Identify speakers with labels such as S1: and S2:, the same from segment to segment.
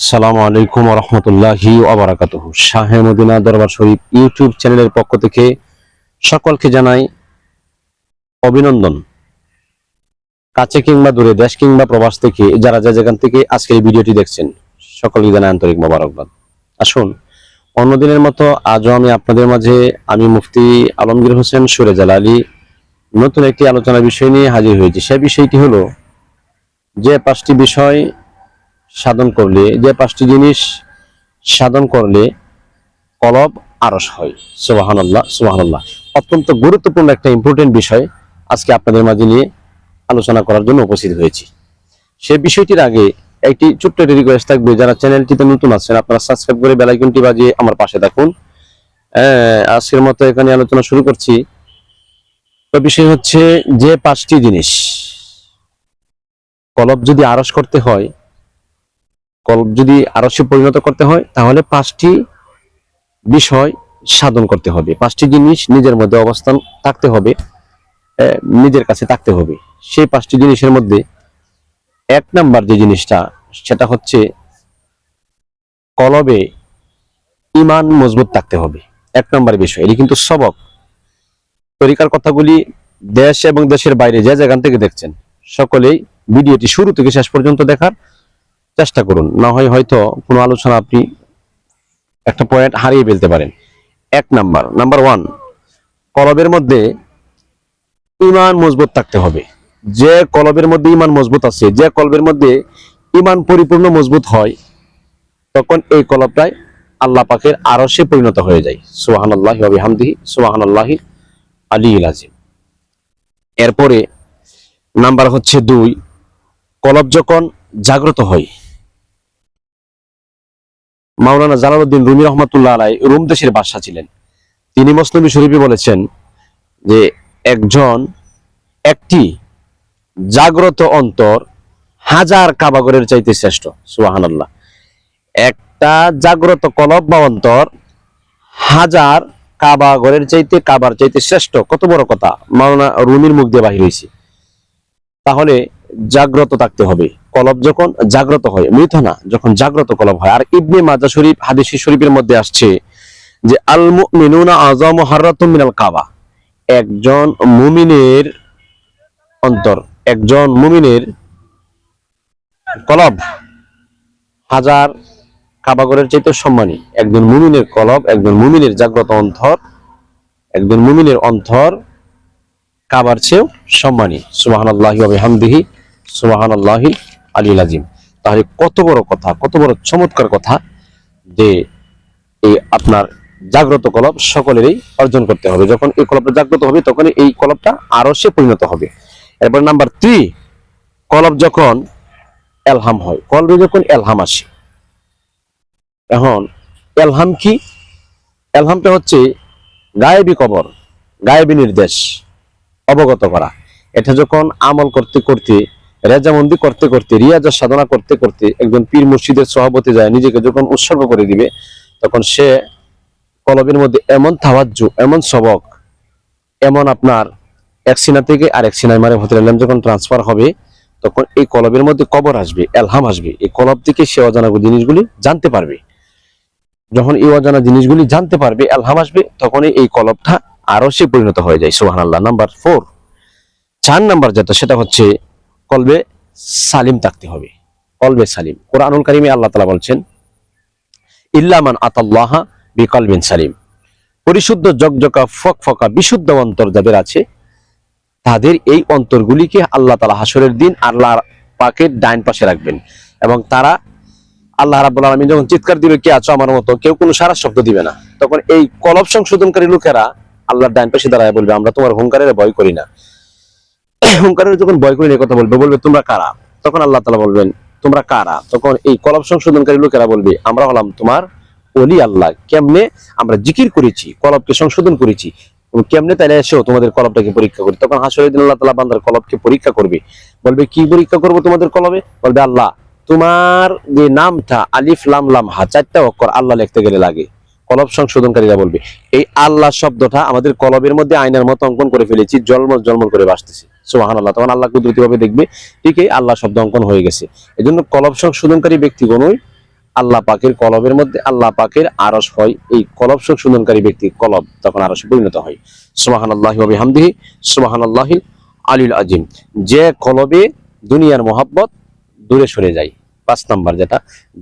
S1: সালামু আলাইকুম রহমতুল্লাহি আবরাকাত শাহে মদিনা দরবার শরীফ ইউটিউব চ্যানেলের পক্ষ থেকে সকলকে জানাই অভিনন্দন। কাছে কিংবা দূরে, দেশ কিংবা প্রবাস থেকে, যারা যা যেখান থেকে আজকের ভিডিওটি দেখছেন, সকলকে জানাই আন্তরিক মোবারকবাদ। আসুন অন্যদিনের মতো আজও আমি আপনাদের মাঝে আমি মুফতি আলমগীর হোসেন সুরে আলী নতুন একটি আলোচনা বিষয় নিয়ে হাজির হয়েছি। সে বিষয়টি হলো যে পাঁচটি বিষয় সাধন করলে যে পাঁচটি জিনিস সাধন করলে কলব আরস হয়। সুবাহান্লাহ সুবাহান্লাহ অত্যন্ত গুরুত্বপূর্ণ একটা ইম্পর্টেন্ট বিষয় আজকে আপনাদের মাঝে নিয়ে আলোচনা করার জন্য উপস্থিত হয়েছি। সে বিষয়টির আগে একটি ছোট্ট একটি রিকোয়েস্ট থাকবে যারা চ্যানেলটিতে নতুন আছেন আপনারা সাবস্ক্রাইব করে বেলাইকনটি বাজিয়ে আমার পাশে থাকুন। আহ, আজকের মতো এখানে আলোচনা শুরু করছি। তো বিষয় হচ্ছে যে পাঁচটি জিনিস কলব যদি আরস করতে হয় কল্প যদি আরসে পরিণত করতে হয়, তাহলে পাঁচটি বিষয় সাধন করতে হবে। পাঁচটি জিনিস নিজের মধ্যে অবস্থান থাকতে হবে নিজের কাছে থাকতে হবে। সেই পাঁচটি জিনিসের মধ্যে এক নাম্বার যে জিনিসটা, সেটা হচ্ছে কলবে ইমান মজবুত থাকতে হবে। এক নম্বর বিষয়, এটি কিন্তু সবক। তরিকার কথাগুলি দেশ এবং দেশের বাইরে যে যেখান থেকে দেখছেন, সকলেই ভিডিওটি শুরু থেকে শেষ পর্যন্ত দেখার চেষ্টা করুন। না হয় হয়তো কোনো আলোচনা আপনি একটা পয়েন্ট হারিয়ে ফেলতে পারেন। এক নাম্বার। নাম্বার ওয়ান কলবের মধ্যে ইমান মজবুত থাকতে হবে। যে কলবের মধ্যে ইমান মজবুত আছে, যে কলবের মধ্যে ইমান পরিপূর্ণ মজবুত হয়, তখন এই কলবটাই আল্লাহ পাকের আরশে পরিণত হয়ে যায়। সুবাহান আল্লাহ হামদিহি সুবাহান আল্লাহি আলী আজিম এরপরে নাম্বার হচ্ছে দুই, কলব যখন জাগ্রত হয় মাওলানা জালালউদ্দিন রুমি রহমতুল্লাহ আলাই রোম দেশের বাদশাহ ছিলেন। তিনি মসলবি শরীফে বলেছেন যে, একজন একটি জাগ্রত অন্তর হাজার কাবাগরের চাইতে শ্রেষ্ঠ সুবাহান আল্লাহ একটা জাগ্রত কলব বা অন্তর হাজার কাবাগরের চাইতে, কাবার চাইতে শ্রেষ্ঠ। কত বড় কথা? মাওলানা রুমির মুখ দিয়ে বাহির হয়েছে তাহলে জাগ্রত থাকতে হবে। কলব যখন জাগ্রত হয় মৃত না যখন জাগ্রত কলব হয়। আর ইবনে মাজা শরীফ, হাদিসি শরীফের মধ্যে আসছে যে আল মুমিনুনা আযম হাররাতুম মিনাল কাবা। একজন মুমিনের অন্তর, একজন মুমিনের কলব। হাজার কাবাগরের চাইতে সম্মানী। একজন মুমিনের কলব, একজন মুমিনের জাগ্রত অন্তর, একজন মুমিনের অন্তর কাবার চেয়েও সম্মানী। সুবাহান আল্লাহি হামদিহি সুবাহান আল্লাহি আলী আজিম। তাহলে কত বড় কথা, কত বড় চমৎকার কথা যে এই আপনার জাগ্রত কলব সকলেরই অর্জন করতে হবে। যখন এই কলবটা জাগ্রত হবে তখন এই কলবটা আরও সে পরিণত হবে। এরপর নাম্বার থ্রি, কলব যখন এলহাম হয়, কলবে যখন এলহাম আসে। এখন, এলহাম কি? এলহামটা হচ্ছে গায়েবী কবর, গায়েবী নির্দেশ অবগত করা। এটা যখন আমল করতে করতে রেজামন্দি করতে করতে, রিয়াজের সাধনা করতে করতে একজন পীর মুর্শিদের সভাপতি যায়, নিজেকে যখন উৎসর্গ করে দিবে, তখন সে কলবের মধ্যে এমন তাওয়াজ্জু, এমন সবক, এমন আপনার এক সিনা থেকে আর এক সিনায় মানে হতে যখন ট্রান্সফার হবে, তখন এই কলবের মধ্যে কবর আসবে, এলহাম আসবে। এই কলব থেকে সে অজানা জিনিসগুলি জানতে পারবে। যখন এই অজানা জিনিসগুলি জানতে পারবে, এলহাম আসবে, তখনই এই কলবটা আরও সে পরিণত হয়ে যায়। সুহান আল্লাহ নাম্বার ফোর চার নাম্বার যেটা, সেটা হচ্ছে কলবে সালিম থাকতে হবে। কলবে সালিম। কোরআনুল কারিমে আল্লাহ তালা বলছেন ইল্লামান আতাল্লাহা বিকলবিন সালিম। পরিশুদ্ধ জকজকা ফক ফকা বিশুদ্ধ অন্তর যাদের আছে, তাদের এই অন্তরগুলিকে আল্লাহ তালা হাসরের দিন আল্লাহ পাকের ডাইন পাশে রাখবেন এবং তারা আল্লাহ রাব্বুল আলামিন যখন চিৎকার দিবে, কে আছো আমার মতো? কেউ কোনো সারা শব্দ দিবে না। তখন এই কলব সংশোধনকারী লোকেরা আল্লাহর ডাইন পাশে দাঁড়ায় বলবে, আমরা তোমার হুঙ্কারের ভয় করি না। হুঙ্কারের যখন ভয় করি কথা বলবে বলবে, তোমরা কারা? তখন আল্লাহ তালা বলবেন, তোমরা কারা? তখন এই কলব সংশোধনকারী লোকেরা বলবে, আমরা হলাম তোমার অলি আল্লাহ। কেমনে আমরা জিকির করেছি কলবকে সংশোধন করেছি কেমনে তাইলে এসেও তোমাদের কলবটাকে পরীক্ষা করি? তখন হাসরের দিন আল্লাহ তালা বান্দার কলবকে পরীক্ষা করবে। বলবে, কি পরীক্ষা করব তোমাদের কলবে বলবে, আল্লাহ, তোমার যে নামটা আলিফ, লাম লাম, হা, চারটা অক্ষর আল্লাহ লিখতে গেলে লাগে। কলব সংশোধনকারীরা বলবে, এই আল্লাহ শব্দটা আমাদের কলবের মধ্যে আয়নার মতো অঙ্কন করে ফেলেছি, জলমল জলমল করে বাসতেছি সোহান আল্লাহ তখন আল্লাহ কুদরতি ভাবে দেখবে ঠিকই আল্লাহ শব্দ অঙ্কন হয়ে গেছে। এই জন্য কলব সংশোধনকারী ব্যক্তিগণই আল্লাহ পাকের কলবের মধ্যে আল্লাহ পাকের আরস হয়, এই কলব সংশোধনকারী ব্যক্তি কলব তখন আরসে পরিণত হয়। সুবাহান আল্লাহ হামদিহি সুবাহান আল্লাহ আলিল আজিম। যে কলবে দুনিয়ার মহাব্বত দূরে সরে যায়। পাঁচ নাম্বার যেটা,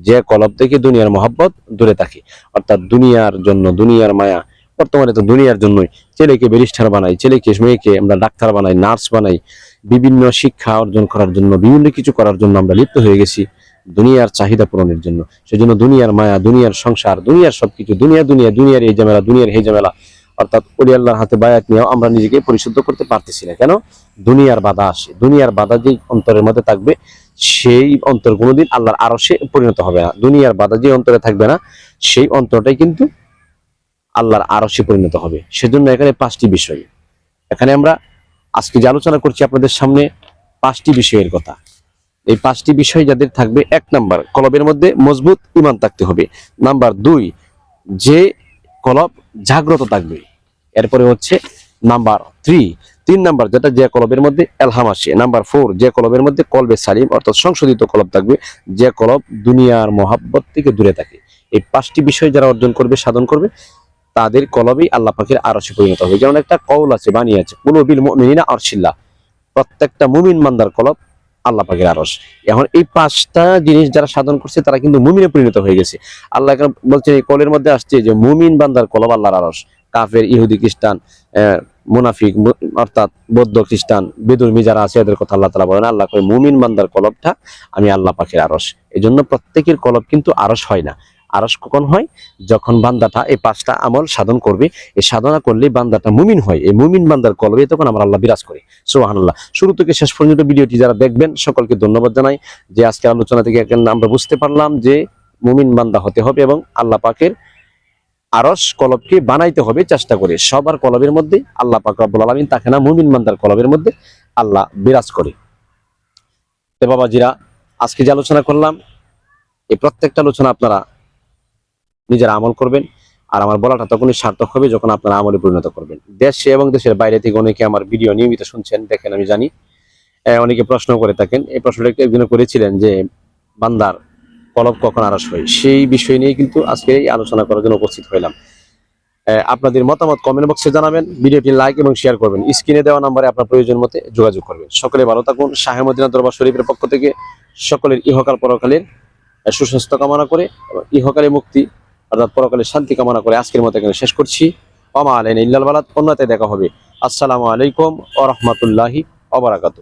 S1: যে কলব থেকে দুনিয়ার মহাব্বত, দূরে থাকে। অর্থাৎ দুনিয়ার জন্য, দুনিয়ার মায়া, বর্তমানে তো দুনিয়ার জন্যই। ছেলেকে ব্যারিস্টার বানাই, ছেলেকে, মেয়েকে আমরা ডাক্তার বানাই নার্স বানাই। বিভিন্ন শিক্ষা অর্জন করার জন্য, বিভিন্ন কিছু করার জন্য আমরা লিপ্ত হয়ে গেছি দুনিয়ার চাহিদা পূরণের জন্য। সেজন্য দুনিয়ার মায়া, দুনিয়ার সংসার, দুনিয়ার সবকিছু, দুনিয়া দুনিয়া, দুনিয়ার এই ঝামেলা, দুনিয়ার এই ঝামেলা অর্থাৎ অলি আল্লাহর হাতে বায়াত নিয়েও আমরা নিজেকে পরিশুদ্ধ করতে পারতেছি না। কেন? দুনিয়ার বাধা আসে। দুনিয়ার বাধা যেই অন্তরের মধ্যে থাকবে, সেই অন্তর কোনোদিন আল্লাহর আরশে পরিণত হবে না। দুনিয়ার বাধা যে অন্তরে থাকবে না, সেই অন্তরটাই কিন্তু আল্লাহর আরশে পরিণত হবে। সেজন্য এখানে পাঁচটি বিষয়। এখানে আমরা আজকে যে আলোচনা করছি আপনাদের সামনে, পাঁচটি বিষয়ের কথা। এই পাঁচটি বিষয় যাদের থাকবে, এক নাম্বার, কলবের মধ্যে মজবুত ইমান থাকতে হবে। নাম্বার দুই, যে কলব জাগ্রত থাকবে। এরপরে হচ্ছে নাম্বার থ্রি তিন নাম্বার যেটা যে কলবের মধ্যে এলহাম আসে। নাম্বার ফোর যে কলবের মধ্যে কলবে সালিম, অর্থাৎ সংশোধিত কলব থাকবে, যে কলব দুনিয়ার মহাব্বত থেকে দূরে থাকে। এই পাঁচটি বিষয় যারা অর্জন করবে, সাধন করবে, তাদের কলবেই আল্লাহ পাখির আরশে পরিণত হবে। যেমন একটা কৌল আছে, বাণী আছে, কুলবিল মুমিনিনা আরশিল্লাহ। প্রত্যেকটা মুমিন মান্দার কলব আল্লাহ পাখির আরস এখন এই পাঁচটা জিনিস যারা সাধন করছে, তারা কিন্তু মুমিনে পরিণত হয়ে গেছে। আল্লাহ বলছেন এই কলের মধ্যে আসছে যে মুমিন বান্দার কলব আল্লাহর আরস কাফের, ইহুদি খ্রিস্টান মুনাফিক অর্থাৎ বৌদ্ধ খ্রিস্টান, বেদুর্মী যারা আছে, এদের কথা আল্লাহ তালা বলেন, আল্লাহ মুমিন বান্দার কলবটা আমি আল্লাহ পাখির আরস এই জন্য প্রত্যেকের কলব কিন্তু আরস হয় না। আরশ কখন হয়? যখন বান্দাটা এই পাঁচটা আমল সাধন করবে, এই সাধনা করলে বান্দাটা মুমিন হয়। এই মুমিন বান্দার কলবে তখন আমরা আল্লাহ বিরাজ করি। সুবহানাল্লাহ। শুরু থেকে শেষ পর্যন্ত ভিডিওটি যারা দেখবেন, সকলকে ধন্যবাদ জানাই যে আজকে আলোচনা থেকে আমরা বুঝতে পারলাম যে মুমিন বান্দা হতে হবে এবং আল্লাহ পাকের আরস কলবকে বানাইতে হবে চেষ্টা করে। সবার কলবের মধ্যে আল্লাহ পাক রব্বুল আলামিন, তাকে না মুমিন বান্দার কলবের মধ্যে আল্লাহ বিরাজ করে। বাবাজিরা, আজকে যে আলোচনা করলাম, এই প্রত্যেকটা আলোচনা আপনারা নিজেরা আমল করবেন আর আমার বলাটা তখনই সার্থক হবে যখন আপনারা আমলে পরিণত করবেন। দেশে এবং দেশের বাইরে থেকে অনেকে আমার ভিডিও নিয়মিত শুনছেন, দেখেন, আমি জানি। অনেকে প্রশ্ন করে থাকেন। এই প্রশ্নটা একটু একদিনও করেছিলেন যে, বান্দার কলব কখন আরস হয়? সেই বিষয় নিয়ে কিন্তু আজকে এই আলোচনা করার জন্য উপস্থিত হইলাম। আপনাদের মতামত কমেন্ট বক্সে জানাবেন, ভিডিওটি লাইক এবং শেয়ার করবেন। স্ক্রিনে দেওয়া নাম্বারে আপনার প্রয়োজন মতে যোগাযোগ করবেন। সকলে ভালো থাকুন। শাহে মদিনা দরবার শরীফের পক্ষ থেকে সকলের ইহকাল পরকালের সুস্বাস্থ্য কামনা করে এবং ইহকালে মুক্তি অর্থাৎ পরকালে শান্তি কামনা করে আজকের মতো এখানে শেষ করছি। অমা আলাইন ইল্লাল বালাত অন্যতে দেখা হবে। আসসালামু আলাইকুম ও রহমতুল্লাহি অবরাকাতু